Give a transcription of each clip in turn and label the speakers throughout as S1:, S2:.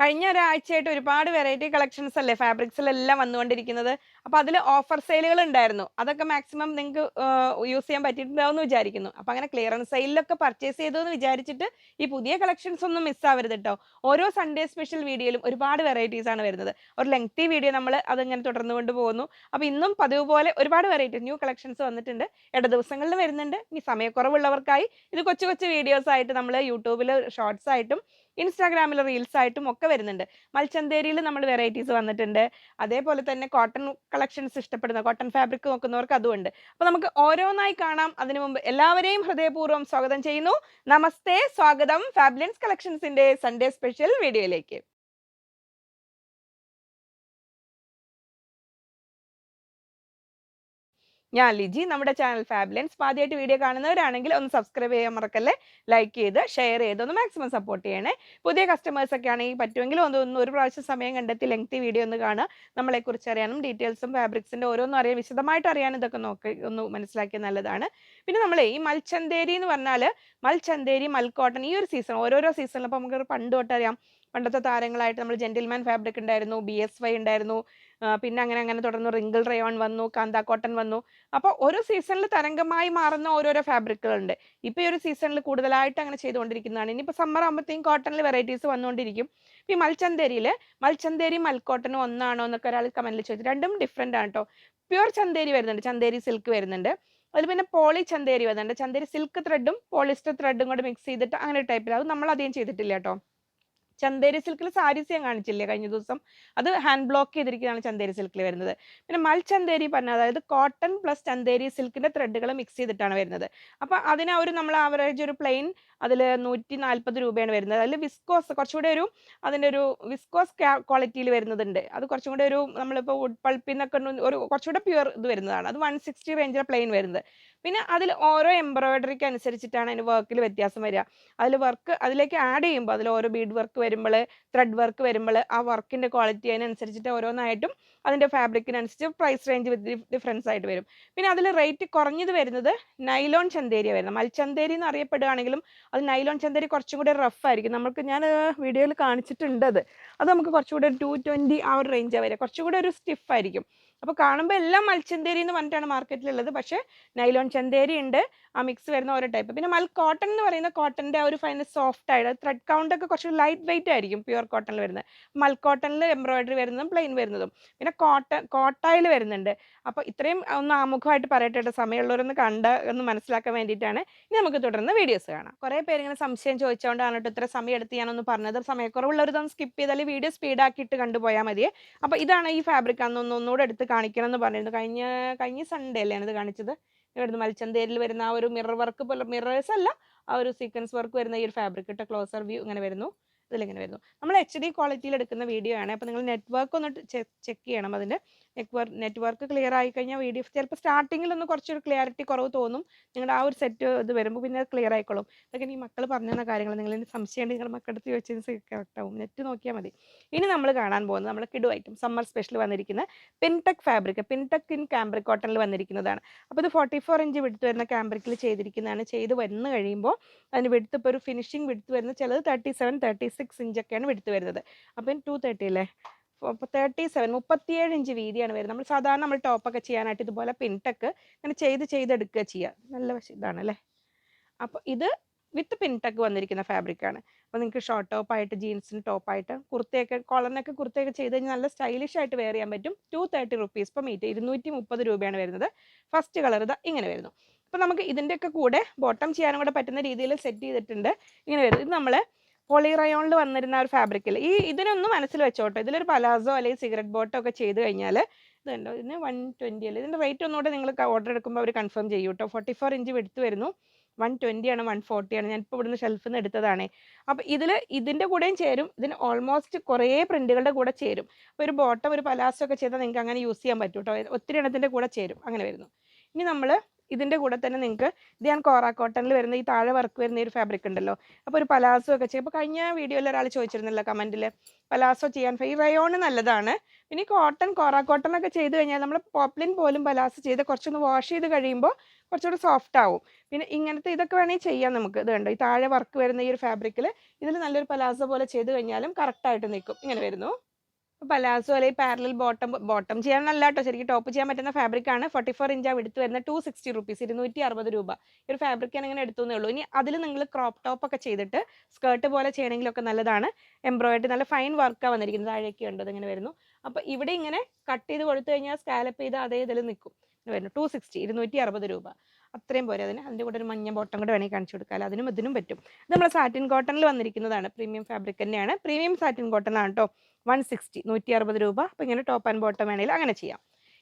S1: കഴിഞ്ഞ ഒരാഴ്ചയായിട്ട് ഒരുപാട് വെറൈറ്റി കളക്ഷൻസ് അല്ലേ ഫാബ്രിക്സിലെല്ലാം വന്നുകൊണ്ടിരിക്കുന്നത്. അപ്പോൾ അതിൽ ഓഫർ സെയിലുകൾ ഉണ്ടായിരുന്നു. അതൊക്കെ മാക്സിമം നിങ്ങൾക്ക് യൂസ് ചെയ്യാൻ പറ്റിയിട്ടുണ്ടാവും എന്ന് വിചാരിക്കുന്നു. അപ്പോൾ അങ്ങനെ ക്ലിയറൻസ് സെയിലൊക്കെ പർച്ചേസ് ചെയ്തു എന്ന് വിചാരിച്ചിട്ട് ഈ പുതിയ കളക്ഷൻസ് ഒന്നും മിസ്സാവരുത് കേട്ടോ ഓരോ സൺഡേ സ്പെഷ്യൽ വീഡിയോയിലും ഒരുപാട് വെറൈറ്റീസ് ആണ് വരുന്നത്. ഒരു ലെങ്തി വീഡിയോ നമ്മൾ അതിങ്ങനെ തുടർന്നു കൊണ്ട് പോകുന്നു. അപ്പോൾ ഇന്നും പതിവ് പോലെ ഒരുപാട് വെറൈറ്റി ന്യൂ കളക്ഷൻസ് വന്നിട്ടുണ്ട്. ഇട ദിവസങ്ങളിൽ വരുന്നുണ്ട്. ഇനി സമയക്കുറവുള്ളവർക്കായി ഇത് കൊച്ചു കൊച്ചു വീഡിയോസ് ആയിട്ട് നമ്മൾ യൂട്യൂബിൽ ഷോർട്സ് ആയിട്ടും ഇൻസ്റ്റാഗ്രാമിൽ റീൽസ് ആയിട്ടും ഒക്കെ വരുന്നുണ്ട്. മൽച്ചന്തേരിയിൽ നമ്മൾ വെറൈറ്റീസ് വന്നിട്ടുണ്ട്. അതേപോലെ തന്നെ കോട്ടൺ കളക്ഷൻസ് ഇഷ്ടപ്പെടുന്ന കോട്ടൺ ഫാബ്രിക് നോക്കുന്നവർക്ക് അതുമുണ്ട് അപ്പോൾ നമുക്ക് ഓരോന്നായി കാണാം. അതിനു മുമ്പ് എല്ലാവരെയും ഹൃദയപൂർവം സ്വാഗതം ചെയ്യുന്നു. നമസ്തേ സ്വാഗതം. ഫാബ്ലിയൻസ് കളക്ഷൻസിന്റെ സൺഡേ സ്പെഷ്യൽ വീഡിയോയിലേക്ക് ഞാൻ ലിജി നമ്മുടെ ചാനൽ ഫാബുലൻസ് ആദ്യമായിട്ട് വീഡിയോ കാണുന്നവരാണെങ്കിൽ ഒന്ന് സബ്സ്ക്രൈബ് ചെയ്യാൻ മറക്കല്ലേ? ലൈക്ക് ചെയ്ത് ഷെയർ ചെയ്ത് ഒന്ന് മാക്സിമം സപ്പോർട്ട് ചെയ്യണേ. പുതിയ കസ്റ്റമേഴ്സ് ഒക്കെ ആണെങ്കിൽ പറ്റുമെങ്കിൽ ഒന്ന് ഒന്ന് ഒരു പ്രാവശ്യം സമയം കണ്ടെത്തി ലെങ്തി വീഡിയോ ഒന്ന് കാണുക. നമ്മളെക്കുറിച്ച് അറിയാനും ഡീറ്റെയിൽസും ഫാബ്രിക്സിന്റെ ഓരോന്നും അറിയാൻ വിശദമായിട്ട് അറിയാനും ഇതൊക്കെ നോക്കി ഒന്ന് മനസ്സിലാക്കിയത് നല്ലതാണ്. പിന്നെ നമ്മൾ ഈ മൽച്ചന്തേരി എന്ന് പറഞ്ഞാൽ മൽച്ചന്തേരി മൽക്കോട്ടൺ ഈ ഒരു സീസൺ ഓരോരോ സീസണിൽ അപ്പോൾ നമുക്ക് പണ്ട് തൊട്ടറിയാം പണ്ടത്തെ താരങ്ങളായിട്ട് നമ്മൾ ജെന്റിൽമാൻ ഫാബ്രിക് ഉണ്ടായിരുന്നു ബി എസ് വൈ ഉണ്ടായിരുന്നു. പിന്നെ അങ്ങനെ അങ്ങനെ തുടർന്ന് റിങ്കിൾ റയോൺ വന്നു കാന്ത കോട്ടൺ വന്നു. അപ്പോൾ ഓരോ സീസണിൽ തരംഗമായി മാറുന്ന ഓരോരോ ഫാബ്രിക്കുകളുണ്ട്. ഇപ്പോൾ ഈ ഒരു സീസണിൽ കൂടുതലായിട്ട് അങ്ങനെ ചെയ്തുകൊണ്ടിരിക്കുന്നതാണ്. ഇനിയിപ്പോൾ സമ്മർ ആകുമ്പോഴത്തേക്കും കോട്ടണിൽ വെറൈറ്റീസ് വന്നുകൊണ്ടിരിക്കും. ഈ മൽച്ചന്തേരിയിൽ മൽച്ചന്തേരി മൽക്കോട്ടനും ഒന്നാണോ എന്നൊക്കെ ഒരാൾ കമന്റിൽ ചോദിച്ചു. രണ്ടും ഡിഫറെന്റ് ആണ് കേട്ടോ പ്യുവർ ചന്തേരി വരുന്നുണ്ട്. ചന്തേരി സിൽക്ക് വരുന്നുണ്ട്. അതിൽ പിന്നെ പോളി ചന്തേരി വരുന്നുണ്ട്. ചന്തേരി സിൽക്ക് ത്രെഡും പോളിസ്റ്റർ ത്രെഡും കൂടെ മിക്സ് ചെയ്തിട്ട് അങ്ങനെ ടൈപ്പിൽ അത് നമ്മൾ അധികം ചെയ്തിട്ടില്ല കേട്ടോ ചന്തേരി സിൽക്കിൽ സാരീസ് ഞാൻ കാണിച്ചില്ലേ കഴിഞ്ഞ ദിവസം? അത് ഹാൻഡ് ബ്ലോക്ക് ചെയ്തിരിക്കുന്നതാണ് ചന്തേരി സിൽക്കിൽ വരുന്നത്. പിന്നെ മൽ ചന്തേരി പറഞ്ഞ അതായത് കോട്ടൺ പ്ലസ് ചന്തേരി സിൽക്കിന്റെ ത്രെഡുകൾ മിക്സ് ചെയ്തിട്ടാണ് വരുന്നത്. അപ്പോൾ അതിന് ഒരു നമ്മൾ ആവറേജ് ഒരു പ്ലെയിൻ അതിൽ നൂറ്റി നാൽപ്പത് രൂപയാണ് വരുന്നത്. അതിൽ വിസ്കോസ് കുറച്ചുകൂടെ ഒരു അതിന്റെ ഒരു വിസ്കോസ് ക്വാളിറ്റിയിൽ വരുന്നതുണ്ട് അത് കുറച്ചും കൂടെ ഒരു നമ്മളിപ്പോൾ വുഡ് പൾപ്പിൽ നിന്നൊക്കെ ഒരു കുറച്ചുകൂടെ പ്യുവർ ഇത് വരുന്നതാണ്. അത് വൺ സിക്സ്റ്റി റേഞ്ചിലെ പ്ലെയിൻ വരുന്നത്. പിന്നെ അതിൽ ഓരോ എംബ്രോയിഡറിക്ക് അനുസരിച്ചിട്ടാണ് അതിന് വർക്കിൽ വ്യത്യാസം വരിക. അതിൽ വർക്ക് അതിലേക്ക് ആഡ് ചെയ്യുമ്പോൾ അതിൽ ഓരോ ബീഡ് വർക്ക് വരുമ്പോൾ ത്രെഡ് വർക്ക് വരുമ്പോൾ ആ വർക്കിന്റെ ക്വാളിറ്റി അതിനനുസരിച്ചിട്ട് ഓരോന്നായിട്ടും അതിന്റെ ഫാബ്രിക്കിനനുസരിച്ച് പ്രൈസ് റേഞ്ച് ഡിഫറൻസ് ആയിട്ട് വരും. പിന്നെ അതിൽ റേറ്റ് കുറഞ്ഞത് വരുന്നത് നൈലോൺ ചന്തേരിയ വരുന്നത്. മൽച്ചന്തേരി എന്ന് അറിയപ്പെടുകയാണെങ്കിലും അത് നൈലോൺ ചന്തേരി കുറച്ചും കൂടി റഫ് ആയിരിക്കും. നമുക്ക് ഞാൻ വീഡിയോയിൽ കാണിച്ചിട്ടുണ്ട് അത്. അത് നമുക്ക് ഒരു ടു ട്വന്റി ആ ഒരു റേഞ്ചാണ് വരിക. കുറച്ചുകൂടെ ഒരു സ്റ്റിഫ് ആയിരിക്കും. അപ്പോൾ കാണുമ്പോൾ എല്ലാം മൽച്ചന്തേരി എന്ന് പറഞ്ഞിട്ടാണ് മാർക്കറ്റിലുള്ളത് പക്ഷേ നൈലോൺ ചന്തേരി ഉണ്ട്. ആ മിക്സ് വരുന്ന ഓരോ ടൈപ്പ് പിന്നെ മൽ കോട്ടൺ എന്ന് പറയുന്ന കോട്ടന്റെ ഒരു ഫൈന സോഫ്റ്റ് ആയിട്ട് ത്രെഡ് കൗണ്ട് ഒക്കെ കുറച്ച് ലൈറ്റ് വെയിറ്റ് ആയിരിക്കും പ്യുവർ കോട്ടണിൽ വരുന്നത്. മൽ കോട്ടണിൽ എംബ്രോയിഡറി വരുന്നതും പ്ലെയിൻ വരുന്നതും. പിന്നെ കോട്ട കോട്ടായിൽ വരുന്നുണ്ട്. അപ്പോൾ ഇത്രയും ഒന്ന് ആമുഖമായിട്ട് പറയട്ടെ കേട്ടോ. സമയമുള്ളവരൊന്ന് കണ്ട് ഒന്ന് മനസ്സിലാക്കാൻ വേണ്ടിയിട്ടാണ് ഇനി നമുക്ക് തുടർന്ന് വീഡിയോസ് കാണാം. കുറേ പേര് ഇങ്ങനെ സംശയം ചോദിച്ചുകൊണ്ടാണ് കേട്ടോ ഇത്ര സമയം എടുത്ത് ഞാനൊന്ന് പറഞ്ഞത്. സമയക്കുറവുള്ളവരൊന്ന് സ്കിപ്പ് ചെയ്താൽ വീഡിയോ സ്പീഡാക്കിയിട്ട് കണ്ടുപോയാൽ മതിയെ. അപ്പോൾ ഇതാണ് ഈ ഫാബ്രിക് അന്ന് ഒന്ന് ഒന്നുകൂടെ എടുത്ത് കാണിക്കണം എന്ന് പറഞ്ഞിരുന്നു. കഴിഞ്ഞ കഴിഞ്ഞ സൺഡേ അല്ലേ ഞാനത് കാണിച്ചത്? ഇവിടുന്ന് മൽച്ചന്തേരിൽ വരുന്ന ആ ഒരു മിറർ വർക്ക് പോലെ മിറേഴ്സ് അല്ല ആ ഒരു സീക്വൻസ് വർക്ക് വരുന്ന ഈ ഒരു ഫാബ്രിക് ഇട്ട ക്ലോസർ വ്യൂ ഇങ്ങനെ വരുന്നു. ഇതിലിങ്ങനെ വരുന്നു. നമ്മൾ എച്ച് ഡി ക്വാളിറ്റിയിൽ എടുക്കുന്ന വീഡിയോ ആണ്. അപ്പോൾ നിങ്ങൾ നെറ്റ്വർക്ക് ഒന്ന് ചെക്ക് ചെയ്യണം അതിന്റെ. നെറ്റ്വർക്ക് നെറ്റ്വർക്ക് ക്ലിയർ ആയി കഴിഞ്ഞാൽ വീഡിയോ ചിലപ്പോൾ സ്റ്റാർട്ടിങ്ങിൽ ഒന്ന് കുറച്ചൊരു ക്ലിയാരിറ്റി കുറവ് തോന്നും. നിങ്ങളുടെ ആ ഒരു സെറ്റ് ഇത് വരുമ്പോൾ പിന്നെ ക്ലിയർ ആയിക്കോളും. അതൊക്കെ ഈ മക്കൾ പറഞ്ഞു തന്ന കാര്യങ്ങൾ നിങ്ങൾ ഇനി സംശയമുണ്ട് നിങ്ങളുടെ മക്കളുടെ അടുത്ത് ചോദിച്ചത് കറക്റ്റ് ആവും നെറ്റ് നോക്കിയാൽ മതി. ഇനി നമ്മൾ കാണാൻ പോകുന്നത് നമ്മുടെ കിഡു ഐറ്റം സമ്മർ സ്പെഷ്യൽ വന്നിരിക്കുന്ന pintuck fabric pintuck in cambric കോട്ടണിൽ വന്നിരിക്കുന്നതാണ്. അപ്പോൾ ഇത് ഫോർട്ടി ഫോർ ഇഞ്ച് വിടുത്ത് വരുന്ന ക്യാമ്പ്രിക്കിൽ ചെയ്തിരിക്കുന്നതാണ്. ചെയ്ത് വന്നു കഴിയുമ്പോൾ അതിന് വിടുത്ത് ഇപ്പോൾ ഒരു ഫിനിഷിംഗ് വിടുത്ത് വരുന്ന ചിലത് തേർട്ടി സെവൻ തേർട്ടി സിക്സ് ഇഞ്ചൊക്കെയാണ് വിടുത്ത് വരുന്നത്. അപ്പം ടു തേർട്ടി അല്ലേ? തേർട്ടി സെവൻ മുപ്പത്തിയേഴ് ഇഞ്ച് വീതിയാണ് വരുന്നത്. നമ്മൾ സാധാരണ നമ്മൾ ടോപ്പൊക്കെ ചെയ്യാനായിട്ട് ഇതുപോലെ പിൻടെക്ക് ഇങ്ങനെ ചെയ്ത് ചെയ്തെടുക്കുക ചെയ്യുക നല്ല ഇതാണ് അല്ലേ? അപ്പോൾ ഇത് വിത്ത് പിൻടെക്ക് വന്നിരിക്കുന്ന ഫാബ്രിക്കാണ് അപ്പോൾ നിങ്ങൾക്ക് ഷോർട്ട് ടോപ്പായിട്ട് ജീൻസിന് ടോപ്പായിട്ട് കുർത്തയൊക്കെ കോളറിനൊക്കെ കുർത്തയൊക്കെ ചെയ്ത് കഴിഞ്ഞാൽ നല്ല സ്റ്റൈലിഷ് ആയിട്ട് വെയർ ചെയ്യാൻ പറ്റും. ടു തേർട്ടി റുപ്പീസ് ഇപ്പം മീറ്റ് ഇരുന്നൂറ്റി മുപ്പത് രൂപയാണ് വരുന്നത്. ഫസ്റ്റ് കളർ ഇതാ ഇങ്ങനെ വരുന്നു. അപ്പോൾ നമുക്ക് ഇതിന്റെയൊക്കെ കൂടെ ബോട്ടം ചെയ്യാനും കൂടെ പറ്റുന്ന രീതിയിൽ സെറ്റ് ചെയ്തിട്ടുണ്ട്. ഇങ്ങനെ വരുന്നത് ഇത് നമ്മൾ പോളിറയോണിൽ വന്നിരുന്ന ഒരു ഫാബ്രിക്കിൽ ഈ ഇതിനൊന്നും മനസ്സിൽ വെച്ചോട്ടോ. ഇതിലൊരു പലാസോ അല്ലെങ്കിൽ സിഗരറ്റ് ബോട്ടോ ഒക്കെ ചെയ്ത് കഴിഞ്ഞാൽ ഇതുണ്ടോ? ഇതിന് വൺ ട്വന്റി അല്ലേ? ഇതിന്റെ റേറ്റ് ഒന്നുകൂടെ നിങ്ങൾ ഓർഡർ എടുക്കുമ്പോൾ അവർ കൺഫേം ചെയ്യും കേട്ടോ. ഫോർട്ടി ഫോർ ഇഞ്ച് വെടുത്ത് വരുന്നു. വൺ ട്വന്റി ആണ് വൺ ഫോർട്ടി ആണ്. ഞാനിപ്പോൾ ഇവിടുന്ന് ഷെൽഫിൽ നിന്ന് എടുത്തതാണേ. അപ്പോൾ ഇതിൽ ഇതിന്റെ കൂടെയും ചേരും. ഇതിന് ഓൾമോസ്റ്റ് കുറേ പ്രിന്റുകളുടെ കൂടെ ചേരും. അപ്പോൾ ഒരു ബോട്ടം ഒരു പലാസോ ഒക്കെ ചെയ്താൽ നിങ്ങൾക്ക് അങ്ങനെ യൂസ് ചെയ്യാൻ പറ്റും കേട്ടോ. ഒത്തിരി എണ്ണത്തിന്റെ കൂടെ ചേരും. അങ്ങനെ വരുന്നു. ഇനി നമ്മൾ ഇതിന്റെ കൂടെ തന്നെ നിങ്ങൾക്ക് ഇത് ഞാൻ കോറ കോട്ടണിൽ വരുന്ന ഈ താഴെ വർക്ക് വരുന്ന ഒരു ഫാബ്രിക് ഉണ്ടല്ലോ. അപ്പോൾ ഒരു പലാസോ ഒക്കെ ചെയ്യും. അപ്പോൾ കഴിഞ്ഞ വീഡിയോയിൽ ഒരാൾ ചോദിച്ചിരുന്നല്ലോ കമന്റിൽ പലാസോ ചെയ്യാൻ ഈ റയോൺ നല്ലതാണ്. പിന്നെ ഈ കോട്ടൺ കോറ കോട്ടൺ ഒക്കെ ചെയ്ത് കഴിഞ്ഞാൽ നമ്മൾ പോപ്ലിൻ പോലും പലാസോ ചെയ്ത് കുറച്ചൊന്ന് വാഷ് ചെയ്ത് കഴിയുമ്പോൾ കുറച്ചുകൂടെ സോഫ്റ്റ് ആവും. പിന്നെ ഇങ്ങനത്തെ ഇതൊക്കെ വേണമെങ്കിൽ ചെയ്യാം നമുക്ക്. ഇത് കണ്ടോ? ഈ താഴെ വർക്ക് വരുന്ന ഈ ഒരു ഫാബ്രിക്കിൽ ഇതിൽ നല്ലൊരു പലാസോ പോലെ ചെയ്ത് കഴിഞ്ഞാലും കറക്റ്റായിട്ട് നിൽക്കും ഇങ്ങനെ വരുന്നു. പലാസോ അല്ലെങ്കിൽ പാരലൽ ബോട്ടം ബോട്ടം ചെയ്യാനല്ല കേട്ടോ ശരിക്കും ടോപ്പ് ചെയ്യാൻ പറ്റുന്ന ഫാബ്രിക് ആണ്. ഫോർട്ടി ഫോർ ഇഞ്ച് എടുത്ത് വരുന്ന ടു സിക്സ്റ്റി റുപ്പീസ് ഇരുന്നൂറ്റി അറുപത് രൂപ. ഈ ഒരു ഫാബ്രിക് ഞാൻ ഇങ്ങനെ എടുത്തുന്നേ ഉള്ളൂ. ഇനി അതിൽ നിങ്ങൾ ക്രോപ്പ് ടോപ്പ് ഒക്കെ ചെയ്തിട്ട് സ്കേർട്ട് പോലെ ചെയ്യണമെങ്കിലൊക്കെ നല്ലതാണ്. എംബ്രോയിഡറി നല്ല ഫൈൻ വർക്കാണ് വന്നിരിക്കുന്നത്. താഴേക്ക് ഉണ്ട് ഇങ്ങനെ വരുന്നു. അപ്പോൾ ഇവിടെ ഇങ്ങനെ കട്ട് ചെയ്ത് കൊടുത്തു കഴിഞ്ഞാൽ സ്കാലപ്പ് ചെയ്ത് അതേ ഇതിൽ നിൽക്കും. വരുന്നു. ടു സിക്സ്റ്റി ഇരുന്നൂറ്റി അറുപത് രൂപ. അത്രയും പോരെ അതിന്. അതിന്റെ കൂടെ ഒരു മഞ്ഞ ബോട്ടം കൂടെ വേണമെങ്കിൽ കാണിച്ചു കൊടുക്കാം. അതിനും ഇതിനും പറ്റും. ഇത് നമ്മൾ സാറ്റിൻ കോട്ടണിൽ വന്നിരിക്കുന്നതാണ്. പ്രീമിയം ഫാബ്രിക് തന്നെയാണ്. പ്രീമിയം സാറ്റിൻ കോട്ടൺ ആണ് കേട്ടോ വൺ സിക്സ്റ്റി നൂറ്റി അറുപത് രൂപ. അപ്പോൾ ഇങ്ങനെ ടോപ്പ് ആൻഡ് ബോട്ടം വേണമെങ്കിൽ അങ്ങനെ ചെയ്യാം.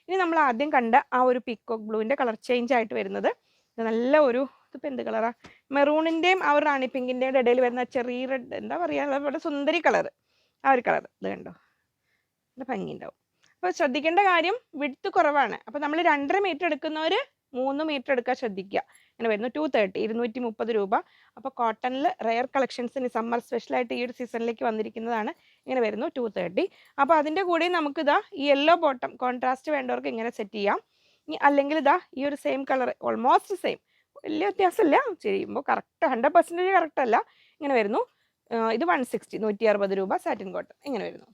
S1: ഇനി നമ്മൾ ആദ്യം കണ്ട ആ ഒരു പീക്കോക്ക് ബ്ലൂവിന്റെ കളർ ചേഞ്ച് ആയിട്ട് വരുന്നത് നല്ല ഒരു ഇതിപ്പോൾ എന്ത് കളറാണ് മെറൂണിന്റെയും ആ ഒരു റാണി പിങ്കിന്റെയും ഇടയിൽ വരുന്ന ചെറിയ റെഡ് എന്താ പറയുക ഇവിടെ സുന്ദരി കളർ ആ ഒരു കളർ ഇത് കണ്ടോ? നല്ല ഭംഗിയുണ്ടാവും. അപ്പോൾ ശ്രദ്ധിക്കേണ്ട കാര്യം വിടുത്ത് കുറവാണ്. അപ്പോൾ നമ്മൾ രണ്ടര മീറ്റർ എടുക്കുന്നവർ മൂന്ന് മീറ്റർ എടുക്കാൻ ശ്രദ്ധിക്കുക ഇങ്ങനെ വരുന്നു ടു തേർട്ടി ഇരുന്നൂറ്റി മുപ്പത് രൂപ അപ്പോൾ കോട്ടണിൽ റെയർ കളക്ഷൻസിന് സമ്മർ സ്പെഷ്യലായിട്ട് ഈ ഒരു സീസണിലേക്ക് വന്നിരിക്കുന്നതാണ് ഇങ്ങനെ വരുന്നു ടു തേർട്ടി അപ്പോൾ അതിന്റെ കൂടെ നമുക്കിതാ ഈ യെല്ലോ ബോട്ടം കോൺട്രാസ്റ്റ് വേണ്ടവർക്ക് ഇങ്ങനെ സെറ്റ് ചെയ്യാം. അല്ലെങ്കിൽ ഇതാ ഈ ഒരു സെയിം കളർ ഓൾമോസ്റ്റ് സെയിം വലിയ വ്യത്യാസമില്ല. ചെയ്യുമ്പോൾ കറക്റ്റ് ഹൺഡ്രഡ് പെർസെന്റേജ് കറക്റ്റ് അല്ല. ഇങ്ങനെ വരുന്നു. ഇത് വൺ സിക്സ്റ്റി നൂറ്റി അറുപത് രൂപ സാറ്റിൻ കോട്ടൺ ഇങ്ങനെ വരുന്നു.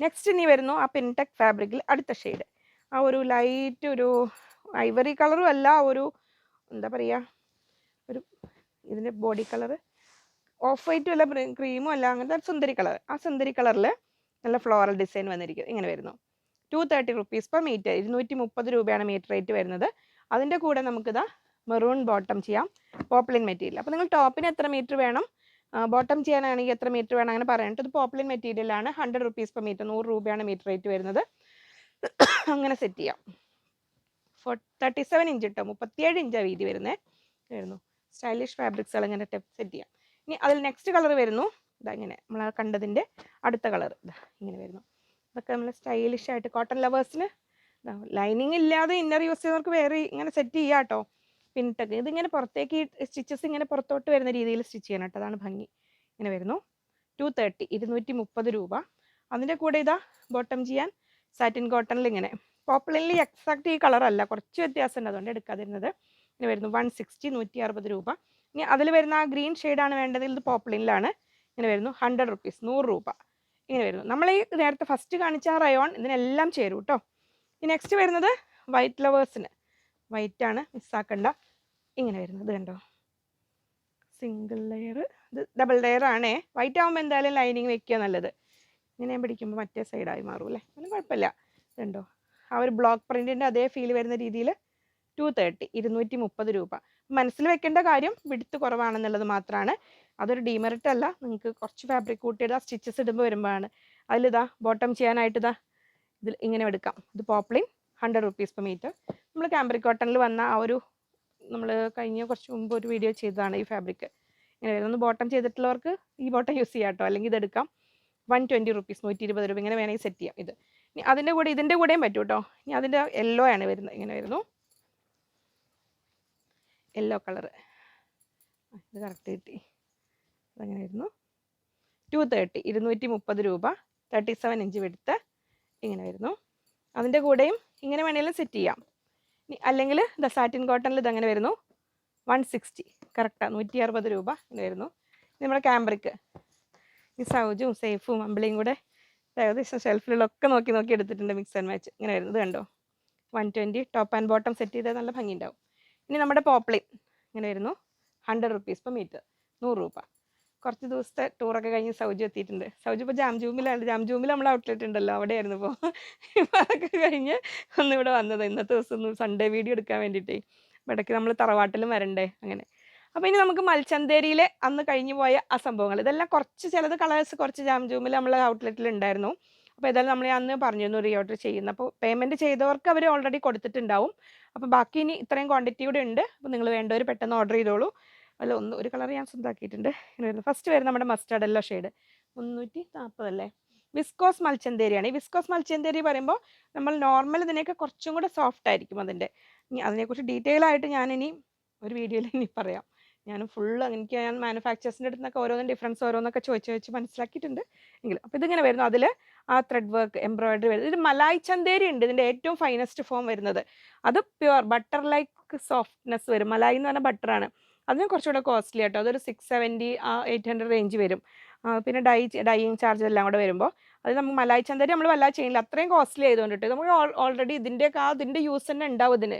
S1: നെക്സ്റ്റ് ഇനി വരുന്നു ആ പിൻടെക് ഫാബ്രിക്കിൽ അടുത്ത ഷെയ്ഡ് ആ ഒരു ലൈറ്റ് ഒരു ഐവറി കളറും അല്ല ഒരു എന്താ പറയുക ഒരു ഇതിന്റെ ബോഡി കളറ് ഓഫ് വൈറ്റ് അല്ല ക്രീമും അല്ല അങ്ങനത്തെ സുന്ദരി കളർ. ആ സുന്ദരി കളറിൽ നല്ല ഫ്ലോറൽ ഡിസൈൻ വന്നിരിക്കും. ഇങ്ങനെ വരുന്നു. Two thirty rupees per metre ഇരുന്നൂറ്റി മുപ്പത് രൂപയാണ് മീറ്റർ റേറ്റ് വരുന്നത്. അതിന്റെ കൂടെ നമുക്കിതാ മെറൂൺ ബോട്ടം ചെയ്യാം. പോപ്ലിൻ മെറ്റീരിയൽ അപ്പോൾ നിങ്ങൾ ടോപ്പിന് എത്ര മീറ്റർ വേണം? ബോട്ടം ചെയ്യാനാണെങ്കിൽ എത്ര മീറ്റർ വേണം? അങ്ങനെ പറയാനിട്ട് ഇത് പോപ്ലിൻ മെറ്റീരിയലാണ് ഹൺഡ്രഡ് റുപ്പീസ് പെർ മീറ്റർ നൂറ് രൂപയാണ് മീറ്റർ റേറ്റ് വരുന്നത്. അങ്ങനെ സെറ്റ് ചെയ്യാം. ഫോർ തേർട്ടി സെവൻ ഇഞ്ച് ഇട്ടോ മുപ്പത്തിയേഴ് ഇഞ്ചാണ് വീതി വരുന്നത് വരുന്നു. സ്റ്റൈലിഷ് ഫാബ്രിക്സുകൾ ഇങ്ങനെ സെറ്റ് ചെയ്യാം. ഇനി അതിൽ നെക്സ്റ്റ് കളർ വരുന്നു. ഇതാ ഇങ്ങനെ നമ്മൾ കണ്ടതിന്റെ അടുത്ത കളർ ഇതാ ഇങ്ങനെ വരുന്നു. ഇതൊക്കെ നമ്മൾ സ്റ്റൈലിഷ് ആയിട്ട് കോട്ടൺ ലവേഴ്സിന് ലൈനിങ് ഇല്ലാതെ ഇന്നർ യൂസ് ചെയ്യുന്നവർക്ക് വേറെ ഇങ്ങനെ സെറ്റ് ചെയ്യാം കേട്ടോ പിന്നിട്ടൊക്കെ ഇതിങ്ങനെ പുറത്തേക്ക് സ്റ്റിച്ചസ് ഇങ്ങനെ പുറത്തോട്ട് വരുന്ന രീതിയിൽ സ്റ്റിച്ച് ചെയ്യണം കേട്ടോ അതാണ് ഭംഗി. ഇങ്ങനെ വരുന്നു. ടു തേർട്ടി ഇരുന്നൂറ്റി മുപ്പത് രൂപ. അതിന്റെ കൂടെ ഇതാ ബോട്ടം ചെയ്യാൻ സാറ്റിൻ കോട്ടണിൽ ഇങ്ങനെ. പോപ്പുലറിൽ എക്സാക്ട് ഈ കളറല്ല കുറച്ച് വ്യത്യാസമുണ്ട്. അതുകൊണ്ട് എടുക്കാതിരുന്നത്. ഇങ്ങനെ വരുന്നു. വൺ സിക്സ്റ്റി നൂറ്റി അറുപത് രൂപ. ഇനി അതിൽ വരുന്ന ആ ഗ്രീൻ ഷെയ്ഡാണ് വേണ്ടത്. ഇത് പോപ്പിളിനിലാണ് ഇങ്ങനെ വരുന്നു. ഹൺഡ്രഡ് റുപ്പീസ് നൂറ് രൂപ. ഇങ്ങനെ വരുന്നു. നമ്മൾ ഈ നേരത്തെ ഫസ്റ്റ് കാണിച്ച ആ റയോൺ ഇതിനെല്ലാം ചേരും കേട്ടോ ഈ നെക്സ്റ്റ് വരുന്നത് വൈറ്റ് ലവേഴ്സിന് വൈറ്റ് ആണ് മിസ്സാക്കണ്ട ഇങ്ങനെ വരുന്നത് കണ്ടോ? സിംഗിൾ ലെയർ ഇത് ഡബിൾ ലെയർ ആണേ. വൈറ്റ് ആകുമ്പോൾ എന്തായാലും ലൈനിങ് വെക്കുക നല്ലത്. ഇങ്ങനെ പിടിക്കുമ്പോൾ മറ്റേ സൈഡായി മാറും അല്ലേ? ഒന്നും കുഴപ്പമില്ല. ഇതുണ്ടോ ആ ഒരു ബ്ലോക്ക് പ്രിന്റിന്റെ അതേ ഫീൽ വരുന്ന രീതിയിൽ ടു തേർട്ടി ഇരുന്നൂറ്റി മുപ്പത് രൂപ. മനസ്സിൽ വെക്കേണ്ട കാര്യം വിടുത്ത് കുറവാണെന്നുള്ളത് മാത്രമാണ് അതൊരു ഡീമെറിറ്റ് അല്ല. നിങ്ങൾക്ക് കുറച്ച് ഫാബ്രിക് കൂട്ടിയിടുക സ്റ്റിച്ചസ് ഇടുമ്പോൾ വരുമ്പോഴാണ്. അതിലിതാ ബോട്ടം ചെയ്യാനായിട്ട് ഇതാ ഇതിൽ ഇങ്ങനെ എടുക്കാം. ഇത് poplin hundred rupees per metre നമ്മൾ ക്യാമ്പറി കോട്ടണിൽ വന്ന ആ ഒരു നമ്മൾ കഴിഞ്ഞ കുറച്ച് മുമ്പ് ഒരു വീഡിയോ ചെയ്തതാണ് ഈ ഫാബ്രിക് ഇങ്ങനെ വരുന്നത്. ബോട്ടം ചെയ്തിട്ടുള്ളവർക്ക് ഈ ബോട്ടം യൂസ് ചെയ്യാം കേട്ടോ അല്ലെങ്കിൽ ഇതെടുക്കാം വൺ ട്വന്റി റുപ്പീസ് നൂറ്റി ഇരുപത് രൂപ. ഇങ്ങനെ വേണമെങ്കിൽ സെറ്റ് ചെയ്യാം ഇത്. ഇനി അതിന്റെ കൂടെ ഇതിന്റെ കൂടെയും പറ്റും കേട്ടോ ഇനി അതിന്റെ യെല്ലോ ആണ് വരുന്നത്. ഇങ്ങനെ വരുന്നു. യെല്ലോ കളറ് ഇത് കറക്റ്റ് കിട്ടി. അതങ്ങനെ വരുന്നു ടു തേർട്ടി ഇരുന്നൂറ്റി മുപ്പത് രൂപ തേർട്ടി സെവൻ ഇഞ്ച് വെടുത്ത് ഇങ്ങനെ വരുന്നു അതിന്റെ കൂടെയും ഇങ്ങനെ വേണമെങ്കിലും സെറ്റ് ചെയ്യാം. അല്ലെങ്കിൽ ദ സാറ്റിൻ കോട്ടണിൽ ഇതങ്ങനെ വരുന്നു. വൺ സിക്സ്റ്റി കറക്റ്റാണ് നൂറ്റി അറുപത് രൂപ ഇങ്ങനെ വരുന്നു നമ്മുടെ ക്യാമ്പ്രിക്ക് ഈ സൗജും സേഫും അമ്പിളിയും കൂടെ ഏകദേശം ഷെൽഫിലൊക്കെ നോക്കി നോക്കി എടുത്തിട്ടുണ്ട് മിക്സ് ആൻഡ് മാച്ച് ഇങ്ങനെ വരുന്നത് കണ്ടോ? One twenty top and bottom set ചെയ്താൽ നല്ല ഭംഗിയുണ്ടാവും. ഇനി നമ്മുടെ പോപ്ലിൻ ഇങ്ങനെ വരുന്നു. ഹൺഡ്രഡ് റുപ്പീസ് പെർ മീറ്റർ നൂറ് രൂപ. കുറച്ച് ദിവസത്തെ ടൂറൊക്കെ കഴിഞ്ഞ് സൗജി എത്തിയിട്ടുണ്ട്. സൗജി ഇപ്പോൾ ജാംജൂമിലാണ്. ജാംജൂമിൽ നമ്മൾ ഔട്ട്ലെറ്റ് ഉണ്ടല്ലോ. അവിടെയായിരുന്നു ഇപ്പോൾ ഇപ്പോൾ അതൊക്കെ കഴിഞ്ഞ് ഒന്ന് ഇവിടെ വന്നത്. ഇന്നത്തെ ദിവസം ഒന്ന് സൺഡേ വീഡിയോ എടുക്കാൻ വേണ്ടിയിട്ട്. അപ്പോൾ ഇടയ്ക്ക് നമ്മൾ തറവാട്ടിലും വരണ്ടേ അങ്ങനെ. അപ്പോൾ ഇനി നമുക്ക് മൽച്ചന്തേരിയിലെ അന്ന് കഴിഞ്ഞു പോയ ആ സംഭവങ്ങൾ. ഇതെല്ലാം കുറച്ച് ചിലത് കളേഴ്സ് കുറച്ച് ജാംജൂമിൽ നമ്മൾ ഔട്ട്ലെറ്റിൽ ഉണ്ടായിരുന്നു. അപ്പോൾ ഏതായാലും നമ്മൾ അന്ന് പറഞ്ഞിരുന്നു റീ ഓർഡർ ചെയ്യുന്ന. അപ്പോൾ പേയ്മെന്റ് ചെയ്തവർക്ക് അവർ ഓൾറെഡി കൊടുത്തിട്ടുണ്ടാവും. അപ്പോൾ ബാക്കി ഇനി ഇത്രയും ക്വാണ്ടിറ്റി കൂടെ ഉണ്ട്. അപ്പോൾ നിങ്ങൾ വേണ്ടവർ പെട്ടെന്ന് ഓർഡർ ചെയ്തോളൂ. അല്ല ഒന്ന് ഒരു കളർ ഞാൻ സ്വന്തമാക്കിയിട്ടുണ്ട് ഇങ്ങനെ വരുന്നത് ഫസ്റ്റ് വരുന്ന നമ്മുടെ മസ്റ്റാർഡ് എല്ലോ ഷെയ്ഡ് മുന്നൂറ്റി നാൽപ്പതല്ലേ വിസ്കോസ് മൽച്ചന്തേരിയാണ് ഈ വിസ്കോസ് മൽച്ചന്തേരി പറയുമ്പോൾ നമ്മൾ നോർമൽ ഇതിനെയൊക്കെ കുറച്ചും കൂടെ സോഫ്റ്റ് ആയിരിക്കും അതിന്റെ. അതിനെക്കുറിച്ച് ഡീറ്റെയിൽ ആയിട്ട് ഞാനിനി ഒരു വീഡിയോയിൽ ഇനി പറയാം. ഞാൻ ഫുൾ എനിക്ക് ഞാൻ മാനുഫാക്ചേഴ്സിന്റെ അടുത്ത് നിന്നൊക്കെ ഓരോന്നും ഡിഫറൻസ് ഓരോന്നൊക്കെ ചോദിച്ച് ചോദിച്ച് മനസ്സിലാക്കിയിട്ടുണ്ട്. എങ്കിലും അപ്പോൾ ഇതിങ്ങനെ വരുന്നു. അതിൽ ആ ത്രെഡ് വർക്ക് എംബ്രോയിഡറി വരുന്നത് ഇത് മലായ് ചന്തേരി ഉണ്ട്. ഇതിന്റെ ഏറ്റവും ഫൈനസ്റ്റ് ഫോം വരുന്നത്. അത് പ്യുവർ ബട്ടർ ലൈക്ക് സോഫ്റ്റ്നെസ് വരും. മലായി എന്ന് പറഞ്ഞാൽ ബട്ടറാണ് അതിന് കുറച്ചുകൂടെ കോസ്റ്റ്ലി ആട്ടോ. അതൊരു സിക്സ് സെവന്റി ആ എയ്റ്റ് ഹൺഡ്രഡ് റേഞ്ച് വരും. പിന്നെ ഡൈ ഡൈയിങ് ചാർജ് എല്ലാം കൂടെ വരുമ്പോൾ അത് നമുക്ക് മലായി ചന്ദേരി നമ്മൾ വല്ലാതെ ചെയ്യില്ല അത്രയും കോസ്റ്റ്ലി ആയതുകൊണ്ടിട്ട് നമുക്ക് ഓൾറെഡി ഇതിന്റെയൊക്കെ ആ ഇതിന്റെ യൂസ് തന്നെ ഉണ്ടാവും ഇതിന്.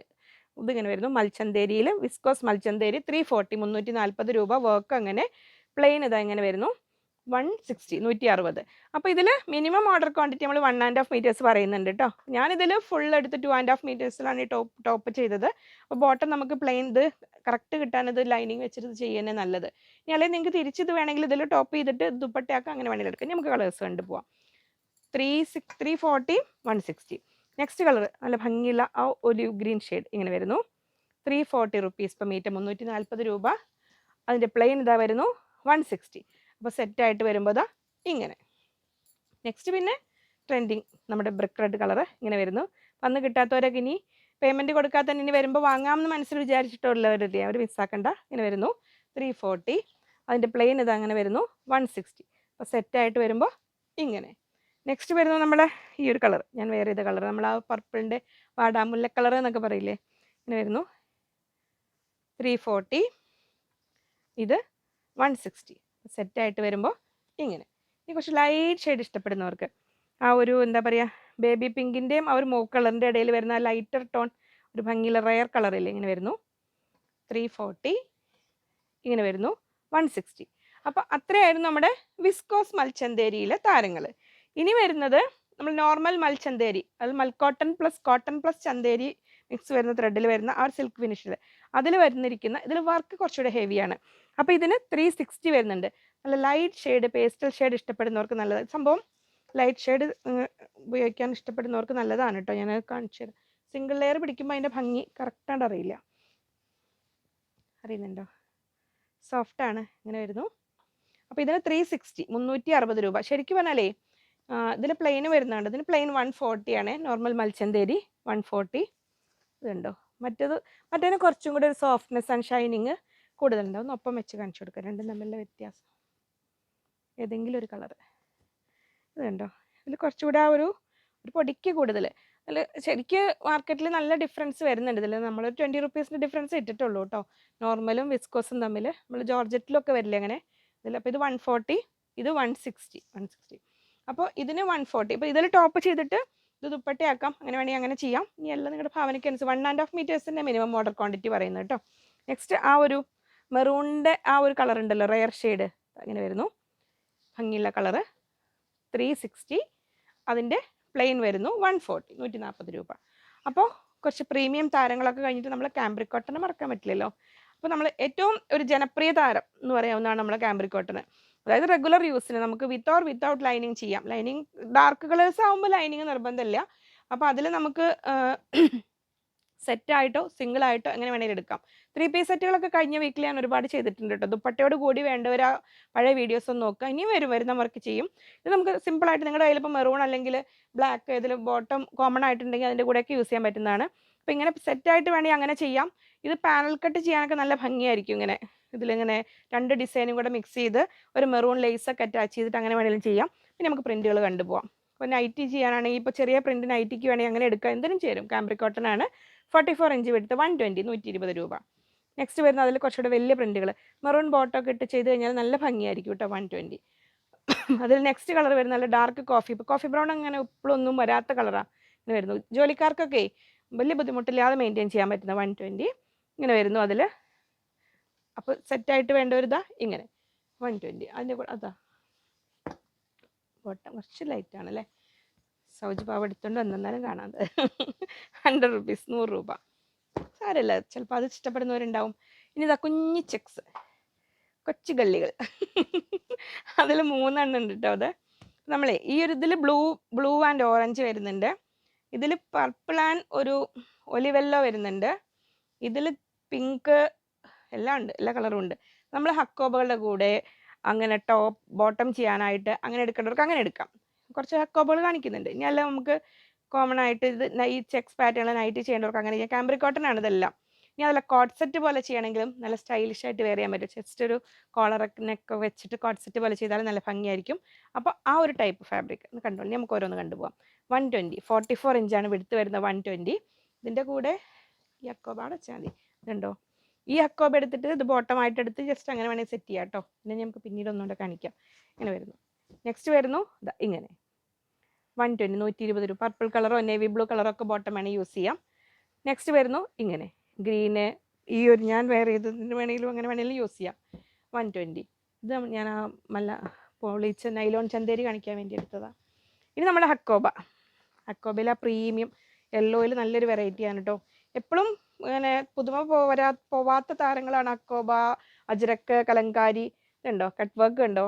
S1: ഇതിങ്ങനെ വരുന്നു. മൽച്ചന്തേരിയിൽ വിസ്കോസ് മൽച്ചന്തേരി ത്രീ ഫോർട്ടി മുന്നൂറ്റി നാൽപ്പത് രൂപ വർക്ക് അങ്ങനെ പ്ലെയിൻ ഇതാ ഇങ്ങനെ വരുന്നു. വൺ സിക്സ്റ്റി നൂറ്റി അറുപത് അപ്പോൾ ഇതിൽ മിനിമം ഓർഡർ ക്വാണ്ടിറ്റി നമ്മൾ വൺ ആൻഡ് ഹാഫ് മീറ്റേഴ്സ് പറയുന്നുണ്ട് കേട്ടോ ഞാനിതിൽ ഫുൾ എടുത്ത് ടു ആൻഡ് ഹാഫ് മീറ്റേഴ്സിലാണ് ഈ ടോപ്പ് ടോപ്പ് ചെയ്തത്. അപ്പോൾ ബോട്ടം നമുക്ക് പ്ലെയിൻ ഇത് കറക്റ്റ് കിട്ടാൻ ഇത് ലൈനിങ് വെച്ചിട്ട് ചെയ്യുന്നത് നല്ലത്. ഇനി അല്ലെങ്കിൽ നിങ്ങൾക്ക് തിരിച്ചിത് വേണമെങ്കിൽ ഇതിൽ ടോപ്പ് ചെയ്തിട്ട് ദുപ്പട്ടയാക്കാം അങ്ങനെ വേണമെങ്കിൽ എടുക്കാം. നമുക്ക് കളേഴ്സ് കണ്ടു പോവാം. Three six three forty one sixty next colour നല്ല ഭംഗിയുള്ള ആ ഒലിവ് ഗ്രീൻ ഷെയ്ഡ് ഇങ്ങനെ വരുന്നു. Three forty rupees per metre മുന്നൂറ്റി നാൽപ്പത് രൂപ. അതിന്റെ പ്ലെയിൻ ഇതാ വരുന്നു വൺ സിക്സ്റ്റി അപ്പോൾ സെറ്റായിട്ട് വരുമ്പോൾ ഇങ്ങനെ. നെക്സ്റ്റ് പിന്നെ ട്രെൻഡിങ് നമ്മുടെ ബ്രിക്ക് റെഡ് കളർ ഇങ്ങനെ വരുന്നു. വന്ന് കിട്ടാത്തവരൊക്കെ ഇനി പേയ്മെന്റ് കൊടുക്കാത്ത ഇനി വരുമ്പോൾ വാങ്ങാമെന്ന് മനസ്സിൽ വിചാരിച്ചിട്ടുള്ളവരുടെ അവർ മിസ്സാക്കണ്ട ഇങ്ങനെ വരുന്നു ത്രീ ഫോർട്ടി അതിന്റെ പ്ലെയിൻ ഇതാ അങ്ങനെ വരുന്നു വൺ സിക്സ്റ്റി അപ്പോൾ സെറ്റായിട്ട് വരുമ്പോൾ ഇങ്ങനെ. നെക്സ്റ്റ് വരുന്നത് നമ്മുടെ ഈ ഒരു കളർ ഞാൻ വേറെ ചെയ്ത കളർ നമ്മൾ ആ പർപ്പിളിന്റെ വാടാമുല്ല കളർ എന്നൊക്കെ പറയില്ലേ? ഇങ്ങനെ വരുന്നു. ത്രീ ഫോർട്ടി ഇത് വൺ സിക്സ്റ്റി സെറ്റായിട്ട് വരുമ്പോൾ ഇങ്ങനെ. ഈ കുറച്ച് ലൈറ്റ് ഷെയ്ഡ് ഇഷ്ടപ്പെടുന്നവർക്ക്. ആ ഒരു എന്താ പറയുക ബേബി പിങ്കിന്റെയും ആ ഒരു മോ കളറിന്റെ ഇടയിൽ വരുന്ന ലൈറ്റർ ടോൺ ഒരു ഭംഗിയുള്ള റയർ കളറില്ലേ ഇങ്ങനെ വരുന്നു. ത്രീ ഫോർട്ടി ഇങ്ങനെ വരുന്നു. വൺ സിക്സ്റ്റി അപ്പോൾ അത്രയായിരുന്നു നമ്മുടെ വിസ്കോസ് മൽച്ചന്തേരിയിലെ താരങ്ങൾ ഇനി വരുന്നത് നമ്മൾ നോർമൽ മൽച്ചന്തേരി അത് മൽക്കോട്ടൺ plus cotton plus Chanderi mix വരുന്ന ത്രെഡിൽ വരുന്ന ആ ഒരു സിൽക്ക് ഫിനിഷിൽ അതിൽ വരുന്നിരിക്കുന്ന ഇതിൽ വർക്ക് കുറച്ചുകൂടെ ഹെവിയാണ് അപ്പോൾ ഇതിന് ത്രീ സിക്സ്റ്റി വരുന്നുണ്ട്. നല്ല ലൈറ്റ് ഷെയ്ഡ് പേസ്റ്റൽ ഷെയ്ഡ് ഇഷ്ടപ്പെടുന്നവർക്ക് നല്ലത്. സംഭവം ലൈറ്റ് ഷെയ്ഡ് ഉപയോഗിക്കാൻ ഇഷ്ടപ്പെടുന്നവർക്ക് നല്ലതാണ് കേട്ടോ ഞാൻ കാണിച്ചു തരാം. സിംഗിൾ ലെയർ പിടിക്കുമ്പോൾ അതിന്റെ ഭംഗി കറക്റ്റായിട്ട് അറിയില്ല. അറിയുന്നുണ്ടോ? സോഫ്റ്റാണ് ഇങ്ങനെ വരുന്നു. അപ്പോൾ ഇതിന് ത്രീ സിക്സ്റ്റി മുന്നൂറ്റി അറുപത് രൂപ. ശരിക്കും പറഞ്ഞാലേ ഇതിൽ പ്ലെയിൻ വരുന്നുണ്ട്. ഇതിന് പ്ലെയിൻ വൺ ഫോർട്ടി ആണ്. നോർമൽ മൽച്ചന്തേരി വൺ ഫോർട്ടി ഇതുണ്ടോ മറ്റേത് മറ്റേതിന് കുറച്ചും കൂടി ഒരു സോഫ്റ്റ്നെസ് ആൻഡ് ഷൈനിങ് കൂടുതലുണ്ട്. ഒന്ന് ഒപ്പം വെച്ച് കാണിച്ചു കൊടുക്കുക രണ്ടും തമ്മിലുള്ള വ്യത്യാസം. ഏതെങ്കിലും ഒരു കളർ ഇതുണ്ടോ ഇതിൽ കുറച്ചുകൂടെ ആ ഒരു ഒരു പൊടിക്ക് കൂടുതൽ അതിൽ ശരിക്ക് മാർക്കറ്റിൽ നല്ല ഡിഫറൻസ് വരുന്നുണ്ട്. ഇതിൽ നമ്മൾ ട്വന്റി റുപ്പീസിന്റെ ഡിഫറൻസ് ഇട്ടിട്ടുള്ളൂ കേട്ടോ നോർമലും വിസ്കോസും തമ്മിൽ നമ്മൾ ജോർജറ്റിലൊക്കെ വരില്ലേ അങ്ങനെ? ഇതിൽ അപ്പോൾ ഇത് വൺ ഫോർട്ടി ഇത് വൺ സിക്സ്റ്റി വൺ സിക്സ്റ്റി അപ്പോൾ ഇതിന് വൺ ഫോർട്ടി അപ്പോൾ ഇതിൽ ടോപ്പ് ചെയ്തിട്ട് ഇത് ദുപ്പട്ടയാക്കാം. അങ്ങനെ വേണമെങ്കിൽ അങ്ങനെ ചെയ്യാം. ഇനി എല്ലാം നിങ്ങളുടെ ഭാവനയ്ക്ക് അനുസരിച്ച് വൺ ആൻഡ് ഹാഫ് മീറ്റേഴ്സിന്റെ മിനിമം ഓർഡർ ക്വാണ്ടിറ്റി പറയുന്നത് കേട്ടോ. നെക്സ്റ്റ് ആ ഒരു മെറൂണിന്റെ ആ ഒരു കളർ ഉണ്ടല്ലോ റെയർ ഷെയ്ഡ് അങ്ങനെ വരുന്നു. ഭംഗിയുള്ള കളറ് ത്രീ സിക്സ്റ്റി അതിന്റെ പ്ലെയിൻ വരുന്നു വൺ ഫോർട്ടി നൂറ്റി നാൽപ്പത് രൂപ. അപ്പോൾ കുറച്ച് പ്രീമിയം താരങ്ങളൊക്കെ കഴിഞ്ഞിട്ട് നമ്മൾ കാംബ്രിക് കോട്ടനെ മറക്കാൻ പറ്റില്ലല്ലോ. അപ്പോൾ നമ്മൾ ഏറ്റവും ഒരു ജനപ്രിയ താരം എന്ന് പറയാവുന്നതാണ് നമ്മൾ കാംബ്രിക് കോട്ടന് അതായത് റെഗുലർ യൂസിന് നമുക്ക് വിത്ത് ഓർ വിത്തൗട്ട് ലൈനിങ് ചെയ്യാം. ലൈനിങ് ഡാർക്ക് കളേഴ്സ് ആകുമ്പോൾ ലൈനിങ് നിർബന്ധമില്ല. അപ്പോൾ അതിൽ നമുക്ക് സെറ്റായിട്ടോ സിംഗിൾ ആയിട്ടോ എങ്ങനെ വേണമെങ്കിലും എടുക്കാം. ത്രീ പീസ് സെറ്റുകളൊക്കെ കഴിഞ്ഞ വീക്കിൽ ഞാൻ ഒരുപാട് ചെയ്തിട്ടുണ്ട് കേട്ടോ ദുപ്പട്ടയോട് കൂടി വേണ്ടവർ ആ പഴയ വീഡിയോസ് ഒന്ന് നോക്കുക. ഇനിയും വരും വരുന്ന വർക്ക് ചെയ്യും. ഇത് നമുക്ക് സിമ്പിളായിട്ട് നിങ്ങളുടെ കയ്യിൽ ഇപ്പോൾ മെറൂൺ അല്ലെങ്കിൽ ബ്ലാക്ക് ഇതിൽ ബോട്ടം കോമൺ ആയിട്ടുണ്ടെങ്കിൽ അതിന്റെ കൂടെയൊക്കെ യൂസ് ചെയ്യാൻ പറ്റുന്നതാണ്. അപ്പോൾ ഇങ്ങനെ സെറ്റായിട്ട് വേണമെങ്കിൽ അങ്ങനെ ചെയ്യാം. ഇത് പാനൽ കട്ട് ചെയ്യാനൊക്കെ നല്ല ഭംഗിയായിരിക്കും ഇങ്ങനെ. ഇതിലിങ്ങനെ രണ്ട് ഡിസൈനും കൂടെ മിക്സ് ചെയ്ത് ഒരു മെറൂൺ ലേസൊക്കെ അറ്റാച്ച് ചെയ്തിട്ട് അങ്ങനെ വേണമെങ്കിലും ചെയ്യാം. പിന്നെ നമുക്ക് പ്രിന്റുകൾ കണ്ടുപോകാം ഇപ്പോൾ നൈറ്റി ചെയ്യാനാണെങ്കിൽ ഇപ്പോൾ ചെറിയ പ്രിന്റ് നൈറ്റിക്ക് വേണമെങ്കിൽ അങ്ങനെ എടുക്കാം എന്തിനും ചേരും. കാംബ്രിക് കോട്ടൺ ആണ്. ഫോർട്ടി ഫോർ ഇഞ്ച് എടുത്ത് വൺ ട്വന്റി നൂറ്റി ഇരുപത് രൂപ. നെക്സ്റ്റ് വരുന്ന അതിൽ കുറച്ചുകൂടെ വലിയ പ്രിന്റുകൾ മെറൂൺ ബോട്ടൊക്കെ ഇട്ട് ചെയ്ത് കഴിഞ്ഞാൽ നല്ല ഭംഗിയായിരിക്കും കേട്ടോ വൺ ട്വന്റി അതിൽ നെക്സ്റ്റ് കളർ വരുന്ന നല്ല ഡാർക്ക് കോഫി ഇപ്പോൾ കോഫി ബ്രൗൺ അങ്ങനെ ഇപ്പോഴൊന്നും വരാത്ത കളറാണ് വരുന്നു. ജോലിക്കാർക്കൊക്കെ വലിയ ബുദ്ധിമുട്ടില്ലാതെ മെയിന്റെയിൻ ചെയ്യാൻ പറ്റുന്ന വൺ ട്വന്റി ഇങ്ങനെ വരുന്നു അതിൽ. അപ്പോൾ സെറ്റായിട്ട് വേണ്ട ഒരു ഇതാ ഇങ്ങനെ. വൺ ട്വന്റി അതിന്റെ കൂടെ അതാ. ബോട്ടം കുറച്ച് ലൈറ്റ് ആണല്ലേ സൗജ് പാവ എടുത്തോണ്ട് വന്നെന്നാലും കാണാതെ ഹൺഡ്രഡ് റുപ്പീസ് നൂറ് രൂപ. സാരമില്ല ചിലപ്പോൾ അത് ഇഷ്ടപ്പെടുന്നവരുണ്ടാവും. ഇനി ഇതാ കുഞ്ഞി ചെക്സ് കൊച്ചു ഗള്ളികൾ അതിൽ മൂന്നെണ്ണം ഉണ്ട് കേട്ടോ അത്. നമ്മളെ ഈ ഒരു ഇതിൽ ബ്ലൂ ബ്ലൂ ആൻഡ് ഓറഞ്ച് വരുന്നുണ്ട്. ഇതിൽ പർപ്പിൾ ആൻഡ് ഒരു ഒലിവെല്ലോ വരുന്നുണ്ട്. ഇതിൽ പിങ്ക് എല്ലാം ഉണ്ട് എല്ലാ കളറും ഉണ്ട്. നമ്മൾ ഹക്കോബകളുടെ കൂടെ അങ്ങനെ ടോപ്പ് ബോട്ടം ചെയ്യാനായിട്ട് അങ്ങനെ എടുക്കേണ്ടവർക്ക് അങ്ങനെ എടുക്കാം. കുറച്ച് ഹക്കോബുകൾ കാണിക്കുന്നുണ്ട്. ഇനി അല്ല നമുക്ക് കോമൺ ആയിട്ട് ഇത് നൈറ്റ് ചെക്സ് പാറ്റേൺ നൈറ്റ് ചെയ്യേണ്ടവർക്ക് അങ്ങനെ ചെയ്യാം. കാംബ്രിക് കോട്ടൺ ആണ് ഇതെല്ലാം. ഇനി അതല്ല കോട്ട് സെറ്റ് പോലെ ചെയ്യണമെങ്കിലും നല്ല സ്റ്റൈലിഷ് ആയിട്ട് വെയർ ചെയ്യാൻ പറ്റും. ജസ്റ്റ് ഒരു കോളറൊക്കെ വെച്ചിട്ട് കോട്ട് സെറ്റ് പോലെ ചെയ്താൽ നല്ല ഭംഗിയായിരിക്കും. അപ്പോൾ ആ ഒരു ടൈപ്പ് ഫാബ്രിക് ഒന്ന് ഇനി നമുക്ക് ഓരോന്ന് കണ്ടുപോകാം വൺ ട്വന്റി ഫോർട്ടി ഫോർ ഇഞ്ചാണ് വിടുത്ത് വരുന്നത് വൺ ട്വന്റി ഇതിന്റെ കൂടെ ഈ അക്കോബ വെച്ചാൽ മതി. ഇതുണ്ടോ? ഈ അക്കോബ് എടുത്തിട്ട് ഇത് ബോട്ടമായിട്ട് എടുത്ത് ജസ്റ്റ് അങ്ങനെ വേണമെങ്കിൽ സെറ്റ് ചെയ്യാം കേട്ടോ പിന്നെ നമുക്ക് പിന്നീട് ഒന്നുകൂടെ കാണിക്കാം. ഇങ്ങനെ വരുന്നു. നെക്സ്റ്റ് വരുന്നു. ഇങ്ങനെ. വൺ ട്വന്റി നൂറ്റി ഇരുപത് രൂപ പർപ്പിൾ കളറോ നേവി ബ്ലൂ കളറോ ഒക്കെ ബോട്ടം വേണമെങ്കിൽ യൂസ് ചെയ്യാം. നെക്സ്റ്റ് വരുന്നു. ഇങ്ങനെ. ഗ്രീന് ഈ ഒരു ഞാൻ വേറെ ഏതിന് വേണമെങ്കിലും അങ്ങനെ വേണമെങ്കിലും യൂസ് ചെയ്യാം. One twenty. ഇത് ഞാൻ ആ മല്ല പോളിച്ച് നൈലോൺ ചന്തേരി കാണിക്കാൻ വേണ്ടി എടുത്തതാണ് ഇനി നമ്മുടെ ഹക്കോബ. ഹക്കോബയിൽ ആ പ്രീമിയം യെല്ലോയിൽ നല്ലൊരു വെറൈറ്റിയാണ് കേട്ടോ എപ്പോഴും ഇങ്ങനെ പുതുമ പോരാ പോവാത്ത താരങ്ങളാണ് അക്കോബ അജരക്ക് കലങ്കാരി. ഇതുണ്ടോ കട്ട് വർക്ക് ഉണ്ടോ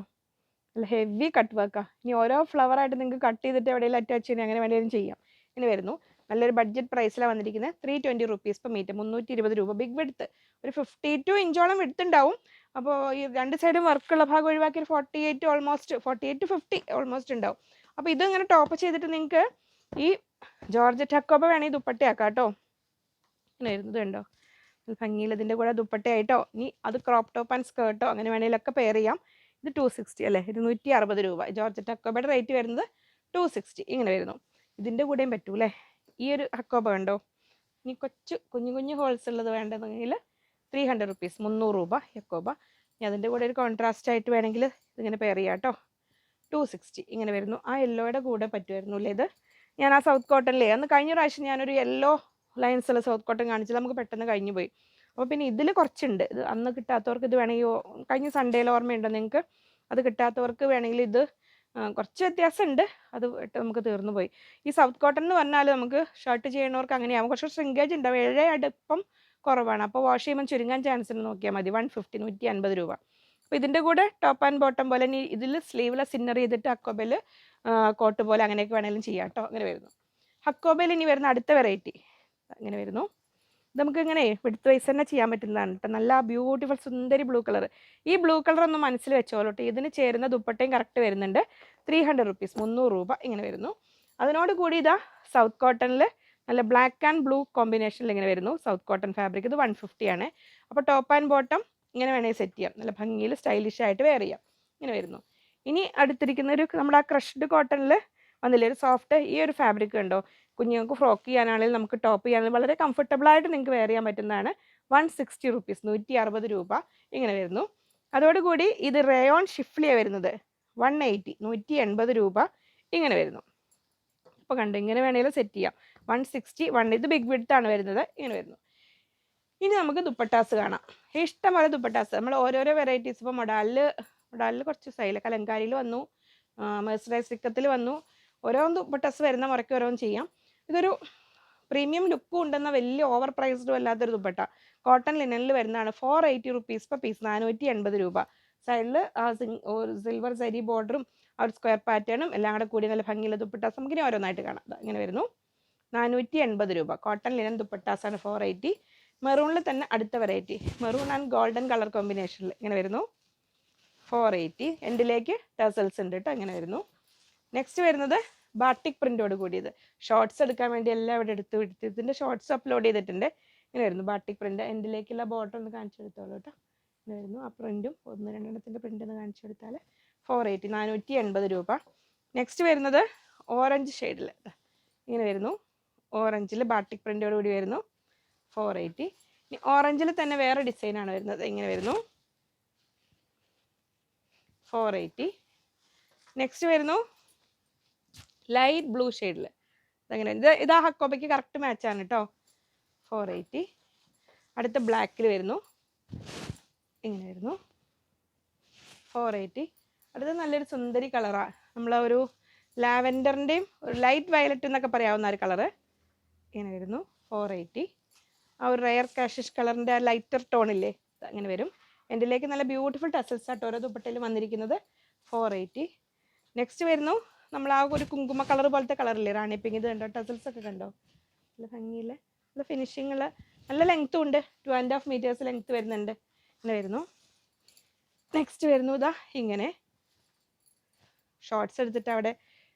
S1: നല്ല ഹെവി കട്ട് വർക്കാണ് ഇനി ഓരോ ഫ്ലവറായിട്ട് നിങ്ങൾക്ക് കട്ട് ചെയ്തിട്ട് എവിടെയെങ്കിലും അറ്റാച്ച് ചെയ്യണം അങ്ങനെ വേണമെങ്കിലും ചെയ്യാം. ഇനി വരുന്നു. നല്ലൊരു ബഡ്ജറ്റ് പ്രൈസിലാണ് വന്നിരിക്കുന്നത് three twenty rupees per metre മുന്നൂറ്റി ഇരുപത് രൂപ. ബിഗ് വെടുത്ത് ഒരു ഫിഫ്റ്റി ടു ഇഞ്ചോളം വിഡ്ത്ത് ഉണ്ടാവും അപ്പോൾ ഈ രണ്ട് സൈഡും വർക്കുള്ള ഭാഗം ഒഴിവാക്കി ഒരു forty eight almost forty eight two fifty almost ഉണ്ടാവും അപ്പോൾ ഇത് ഇങ്ങനെ ടോപ്പ് ചെയ്തിട്ട് നിങ്ങൾക്ക് ഈ ജോർജ് ടക്കോബ വേണമെങ്കിൽ ദുപ്പട്ടയാക്കാം കേട്ടോ ഇങ്ങനെ വരുന്നത് ഭംഗിയിൽ ഇതിന്റെ കൂടെ ദുപ്പട്ടയായിട്ടോ ഇനി അത് ക്രോപ്പ് ടോപ്പ് ആൻഡ് സ്കേർട്ടോ അങ്ങനെ വേണമെങ്കിലൊക്കെ പെയർ ചെയ്യാം. ഇത് ടു സിക്സ്റ്റി അല്ലേ? ഇരുന്നൂറ്റി അറുപത് രൂപ. ജോർജ് ടക്കോബയുടെ റേറ്റ് വരുന്നത് ടു സിക്സ്റ്റി ഇങ്ങനെ വരുന്നു. ഇതിന്റെ കൂടെയും പറ്റൂലേ? ഈ ഒരു ഹക്കോബ കണ്ടോ ഇനി കൊച്ച് കുഞ്ഞു കുഞ്ഞു ഹോൾസ് ഉള്ളത് വേണ്ടതെങ്കിൽ ത്രീ ഹൺഡ്രഡ് റുപ്പീസ് മുന്നൂറ് രൂപ ഹക്കോബ ഇനി അതിന്റെ കൂടെ ഒരു കോൺട്രാസ്റ്റ് ആയിട്ട് വേണമെങ്കിൽ ഇതിങ്ങനെ പെയർ ചെയ്യാം കേട്ടോ ടു സിക്സ്റ്റി ഇങ്ങനെ വരുന്നു. ആ യെല്ലോയുടെ കൂടെ പറ്റുമായിരുന്നു അല്ലേ ഇത്? ഞാൻ ആ സൗത്ത് കോട്ടണിലേ അന്ന് കഴിഞ്ഞ പ്രാവശ്യം ഞാനൊരു യെല്ലോ ലൈൻസ് ഉള്ള സൗത്ത് കോട്ടൺ കാണിച്ചത് നമുക്ക് പെട്ടെന്ന് കഴിഞ്ഞു പോയി. അപ്പോൾ പിന്നെ ഇതിൽ കുറച്ചുണ്ട്. ഇത് അന്ന് കിട്ടാത്തവർക്ക് ഇത് വേണമെങ്കിൽ കഴിഞ്ഞ സൺഡേയിൽ ഓർമ്മയുണ്ടോ നിങ്ങൾക്ക്? അത് കിട്ടാത്തവർക്ക് വേണമെങ്കിൽ ഇത് കുറച്ച് വ്യത്യാസമുണ്ട്. അത് ഇട്ട് നമുക്ക് തീർന്നു പോയി. ഈ സൗത്ത് കോട്ടൺ എന്ന് പറഞ്ഞാൽ നമുക്ക് ഷർട്ട് ചെയ്യണവർക്ക് അങ്ങനെയാവും. കുറച്ച് ശ്രിങ്കേജ് ഉണ്ടാവും. ഏഴ് അടുപ്പം കുറവാണ്. അപ്പോൾ വാഷ് ചെയ്യുമ്പോൾ ചുരുങ്ങാൻ ചാൻസ് ഉണ്ട് നോക്കിയാൽ മതി. വൺ ഫിഫ്റ്റി നൂറ്റി അൻപത് രൂപ. അപ്പോൾ ഇതിന്റെ കൂടെ ടോപ്പ് ആൻഡ് ബോട്ടം പോലെ ഇനി ഇതിൽ സ്ലീവ്ലെസ് ഇന്നർ ചെയ്തിട്ട് അക്കോബയിൽ കോട്ട് പോലെ അങ്ങനെയൊക്കെ വേണമെങ്കിലും ചെയ്യാം കേട്ടോ അങ്ങനെ വരുന്നു. ഹക്കോബയിൽ ഇനി വരുന്ന അടുത്ത വെറൈറ്റി അങ്ങനെ വരുന്നു. ഇത് നമുക്ക് ഇങ്ങനെ വിടുത്ത് വയസ്സ് തന്നെ ചെയ്യാൻ പറ്റുന്നതാണ് കേട്ടോ. നല്ല ബ്യൂട്ടിഫുൾ സുന്ദരി ബ്ലൂ കളർ ഈ ബ്ലൂ കളർ ഒന്ന് മനസ്സിൽ വെച്ചോളൂ കേട്ടോ. ഇതിന് ചേരുന്ന ദുപ്പട്ടയും കറക്റ്റ് വരുന്നുണ്ട്. ത്രീ ഹൺഡ്രഡ് റുപ്പീസ് മുന്നൂറ് രൂപ ഇങ്ങനെ വരുന്നു. അതിനോട് കൂടി ഇതാ സൗത്ത് കോട്ടണിൽ നല്ല ബ്ലാക്ക് ആൻഡ് ബ്ലൂ കോമ്പിനേഷനിൽ ഇങ്ങനെ വരുന്നു. സൗത്ത് കോട്ടൺ ഫാബ്രിക് ഇത് വൺ ഫിഫ്റ്റി ആണ്. അപ്പോൾ ടോപ്പ് ആൻഡ് ബോട്ടം ഇങ്ങനെ വേണമെങ്കിൽ സെറ്റ് ചെയ്യാം. നല്ല ഭംഗിയിൽ സ്റ്റൈലിഷ് ആയിട്ട് വെയർ ചെയ്യാം. ഇങ്ങനെ വരുന്നു. ഇനി അടുത്തിരിക്കുന്ന ഒരു നമ്മുടെ ആ ക്രഷ്ഡ് കോട്ടണിൽ വന്നില്ലേ ഒരു സോഫ്റ്റ് ഈ ഒരു ഫാബ്രിക് ഉണ്ടോ കുഞ്ഞുങ്ങൾക്ക് ഫ്രോക്ക് ചെയ്യാനാണെങ്കിലും നമുക്ക് ടോപ്പ് ചെയ്യാനാണെങ്കിലും വളരെ കംഫർട്ടബിൾ ആയിട്ട് നിങ്ങൾക്ക് വെയർ ചെയ്യാൻ പറ്റുന്നതാണ്. വൺ സിക്സ്റ്റി റുപ്പീസ് നൂറ്റി അറുപത് രൂപ ഇങ്ങനെ വരുന്നു. അതോടുകൂടി ഇത് റേയോൺ ഷിഫ്ലിയ വരുന്നത്. വൺ എയ്റ്റി നൂറ്റി എൺപത് രൂപ ഇങ്ങനെ വരുന്നു. അപ്പോൾ കണ്ടു ഇങ്ങനെ വേണമെങ്കിലും സെറ്റ് ചെയ്യാം. വൺ സിക്സ്റ്റി വൺ ഇത് ബിഗ് വിഡ്ത്ത് ആണ് വരുന്നത് ഇങ്ങനെ വരുന്നു. ഇനി നമുക്ക് ദുപ്പട്ടാസ് കാണാം. ഇഷ്ടംപോലെ ദുപ്പട്ടാസ്. നമ്മൾ ഓരോരോ വെറൈറ്റീസ് ഇപ്പോൾ മൊഡാലിൽ മൊഡാലിൽ കുറച്ച് സൈല കലങ്കാരിയിൽ വന്നു മെഴ്സറൈസ് സിക്കത്തിൽ വന്നു. ഓരോ ദുപ്പട്ടാസ് വരുന്ന മുറയ്ക്ക് ഓരോന്ന് ചെയ്യാം. ഇതൊരു പ്രീമിയം ലുക്കും ഉണ്ടെന്ന വലിയ ഓവർ പ്രൈസ്ഡ് അല്ലാത്തൊരു ദുപ്പട്ട. കോട്ടൺ ലിനനിൽ വരുന്നതാണ്. Four eighty rupees per piece നാനൂറ്റി എൺപത് രൂപ സൈഡിൽ ആ സിൽവർ സരി ബോർഡറും ആ ഒരു സ്ക്വയർ പാറ്റേണും എല്ലാം കൂടെ കൂടി നല്ല ഭംഗിയുള്ള ദുപ്പട്ടാസ് നമുക്ക് ഇനി ഓരോന്നായിട്ട് കാണാം. ഇങ്ങനെ വരുന്നു. നാനൂറ്റി എൺപത് രൂപ കോട്ടൺ ലിനൻ ദുപ്പട്ടാസാണ് ഫോർ എയ്റ്റി മെറൂണിൽ തന്നെ അടുത്ത variety maroon and golden colour കോമ്പിനേഷനിൽ ഇങ്ങനെ വരുന്നു. ഫോർ എയ്റ്റി എൻഡിലേക്ക് ടസൽസ് ഉണ്ട് കേട്ടോ ഇങ്ങനെ വരുന്നു. നെക്സ്റ്റ് വരുന്നത് ബാട്ടിക് പ്രിന്റോട് കൂടിയത്. ഷോർട്സ് എടുക്കാൻ വേണ്ടി എല്ലാം ഇവിടെ എടുത്ത് എടുത്ത് ഇതിന്റെ ഷോർട്സ് അപ്ലോഡ് ചെയ്തിട്ടുണ്ട്. ഇങ്ങനെ വരുന്നു ബാട്ടിക് പ്രിന്റ് എൻഡിലേക്കുള്ള ബോർഡർ ഒന്ന് കാണിച്ചു കൊടുത്തോളൂ കേട്ടോ. ഇങ്ങനെ വരുന്നു ആ പ്രിന്റും ഒന്ന് രണ്ടെണ്ണത്തിന്റെ പ്രിന്റ് ഒന്ന് കാണിച്ചു കൊടുത്താൽ ഫോർ എയ്റ്റി നാനൂറ്റി എൺപത് രൂപ. നെക്സ്റ്റ് വരുന്നത് ഓറഞ്ച് ഷെയ്ഡിൽ ഇങ്ങനെ വരുന്നു. ഓറഞ്ചിൽ ബാട്ടിക് പ്രിന്റോട് കൂടി വരുന്നു. ഫോർ എയ്റ്റി ഇനി ഓറഞ്ചിൽ തന്നെ വേറെ ഡിസൈനാണ് വരുന്നത്. ഇങ്ങനെ വരുന്നു. ഫോർ എയ്റ്റി നെക്സ്റ്റ് വരുന്നു ലൈറ്റ് ബ്ലൂ ഷെയ്ഡിൽ ഇതങ്ങനെ. ഇത് ഇത് ആ ഹക്കോബയ്ക്ക് കറക്റ്റ് മാച്ചാണ് കേട്ടോ ഫോർ എയ്റ്റി അടുത്ത ബ്ലാക്കിൽ വരുന്നു. ഇങ്ങനെ വരുന്നു. ഫോർ എയ്റ്റി അടുത്ത നല്ലൊരു സുന്ദരി കളറാണ് നമ്മളെ ഒരു ലാവൻഡറിന്റെയും ഒരു ലൈറ്റ് വയലറ്റ് എന്നൊക്കെ പറയാവുന്ന ഒരു കളറ് ഇങ്ങനെ വരുന്നു. ഫോർ എയ്റ്റി ആ ഒരു റെയർ കാഷിഷ് കളറിന്റെ ആ ലൈറ്റർ ടോണില്ലേ അങ്ങനെ വരും. എന്റെ നല്ല ബ്യൂട്ടിഫുൾ ടസൽസ് ആട്ടോ. ഓരോ ദുപ്പട്ടയിൽ വന്നിരിക്കുന്നത്. ഫോർ എയ്റ്റി നെക്സ്റ്റ് വരുന്നു. നമ്മൾ ആ ഒരു കുങ്കുമ കളർ പോലത്തെ കളറില്ലേ റാണി പിങ്ക് ഇത് കണ്ടോ? ടസൽസ് ഒക്കെ കണ്ടോ? നല്ല ഭംഗിയിൽ നല്ല ഫിനിഷിങ് ഉള്ള നല്ല ലെങ്ത്തും ഉണ്ട്. Two and half metres length വരുന്നുണ്ട്. ഇങ്ങനെ വരുന്നു. നെക്സ്റ്റ് വരുന്നു ഇതാ ഇങ്ങനെ. ഷോർട്സ് എടുത്തിട്ട് അവിടെ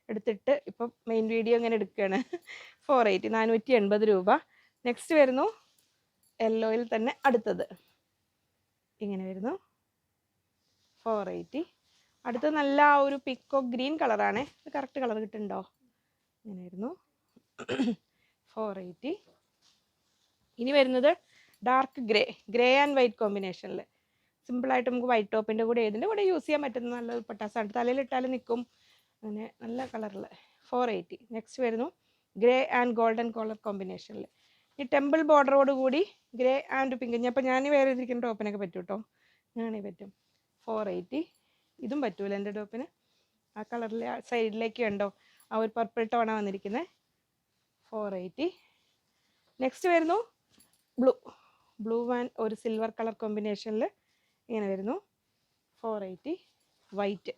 S1: എടുത്തിട്ട് ഇപ്പം മെയിൻ വീഡിയോ ഇങ്ങനെ എടുക്കുകയാണ്. ഫോർ എയ്റ്റി നാനൂറ്റി എൺപത് രൂപ. നെക്സ്റ്റ് വരുന്നു. യെല്ലോയിൽ തന്നെ അടുത്തത്. ഇങ്ങനെ വരുന്നു. ഫോർ എയ്റ്റി അടുത്ത നല്ല ഒരു പിക്കോ ഗ്രീൻ കളറാണ് ഇത് കറക്റ്റ് കളർ കിട്ടുന്നുണ്ടോ? ഇങ്ങനെയായിരുന്നു. ഫോർ എയ്റ്റി ഇനി വരുന്നത് dark grey grey and white കോമ്പിനേഷനിൽ സിമ്പിളായിട്ട് നമുക്ക് വൈറ്റ് ടോപ്പിന്റെ കൂടെ ഏതിന്റെ കൂടെ യൂസ് ചെയ്യാൻ പറ്റുന്ന നല്ല പട്ടാസാണ്. തലയിലിട്ടാലും നിൽക്കും അങ്ങനെ നല്ല കളറിൽ ഫോർ എയ്റ്റി നെക്സ്റ്റ് വരുന്നു ഗ്രേ ആൻഡ് ഗോൾഡൻ കളർ കോമ്പിനേഷനിൽ ഈ ടെമ്പിൾ ബോർഡറോട് കൂടി ഗ്രേ ആൻഡ് പിങ്ക് അപ്പോൾ ഞാൻ വേറെ ഇരിക്കുന്ന ടോപ്പിനൊക്കെ പറ്റും കേട്ടോ ഞാനേ പറ്റും. ഫോർ എയ്റ്റി ഇതും പറ്റൂല എന്റെ ടോപ്പിന്. ആ കളറിൽ സൈഡിലേക്ക് ഉണ്ടോ ആ ഒരു പർപ്പിൾ ടോണാണ് വന്നിരിക്കുന്നത് ഫോർ എയ്റ്റി നെക്സ്റ്റ് വരുന്നു ബ്ലൂ ബ്ലൂ ആൻഡ് ഒരു സിൽവർ കളർ കോമ്പിനേഷനിൽ ഇങ്ങനെ വരുന്നു. ഫോർ എയ്റ്റി വൈറ്റ്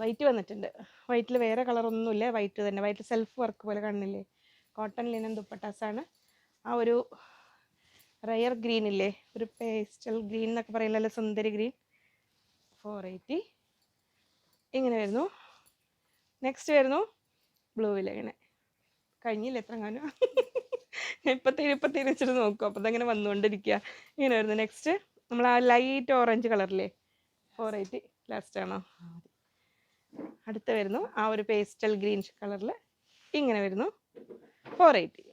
S1: വൈറ്റ് വന്നിട്ടുണ്ട്. വൈറ്റിൽ വേറെ കളറൊന്നുമില്ല വൈറ്റ് തന്നെ. വൈറ്റ് സെൽഫ് വർക്ക് പോലെ കാണുന്നില്ലേ കോട്ടൺ ലിനൻ ദുപ്പട്ടാസാണ് ആ ഒരു റയർ ഗ്രീൻ ഇല്ലേ? ഒരു പേസ്റ്റൽ ഗ്രീൻ എന്നൊക്കെ പറയില്ലല്ലോ സുന്ദരി ഗ്രീൻ ഫോർ എയ്റ്റി ഇങ്ങനെ വരുന്നു. നെക്സ്റ്റ് വരുന്നു. ബ്ലൂവിൽ ഇങ്ങനെ. കഴിഞ്ഞില്ല എത്ര ഞാൻ ഇപ്പത്തേനും ഇപ്പത്തേനും വെച്ചിട്ട് നോക്കും. അപ്പോൾ അതങ്ങനെ വന്നുകൊണ്ടിരിക്കുക ഇങ്ങനെ വരുന്നു. നെക്സ്റ്റ് നമ്മൾ ആ ലൈറ്റ് ഓറഞ്ച് കളറില്ലേ ഫോർ എയ്റ്റി ലാസ്റ്റ് ആണോ. അടുത്ത് വരുന്നു. ആ ഒരു പേസ്റ്റൽ ഗ്രീൻ കളറിൽ ഇങ്ങനെ വരുന്നു. ഫോർ എയ്റ്റി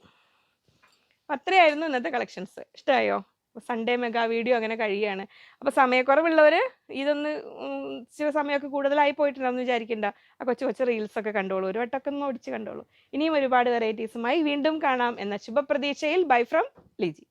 S1: അത്രയായിരുന്നു ഇന്നത്തെ കളക്ഷൻസ് ഇഷ്ടമായോ സൺഡേ മെഗാ വീഡിയോ അങ്ങനെ കഴിയുകയാണ്. അപ്പോൾ സമയക്കുറവുള്ളവർ ഇതൊന്ന് ചില സമയമൊക്കെ കൂടുതലായി പോയിട്ടുണ്ടാവും വിചാരിക്കണ്ട. ആ കൊച്ചു കൊച്ചു റീൽസൊക്കെ കണ്ടോളൂ. ഒരു വട്ടമൊക്കെ ഒന്ന് ഓടിച്ച് കണ്ടോളൂ. ഇനിയും ഒരുപാട് വെറൈറ്റീസുമായി വീണ്ടും കാണാം എന്ന ശുഭപ്രതീക്ഷയിൽ ബൈ ഫ്രം ലിജി.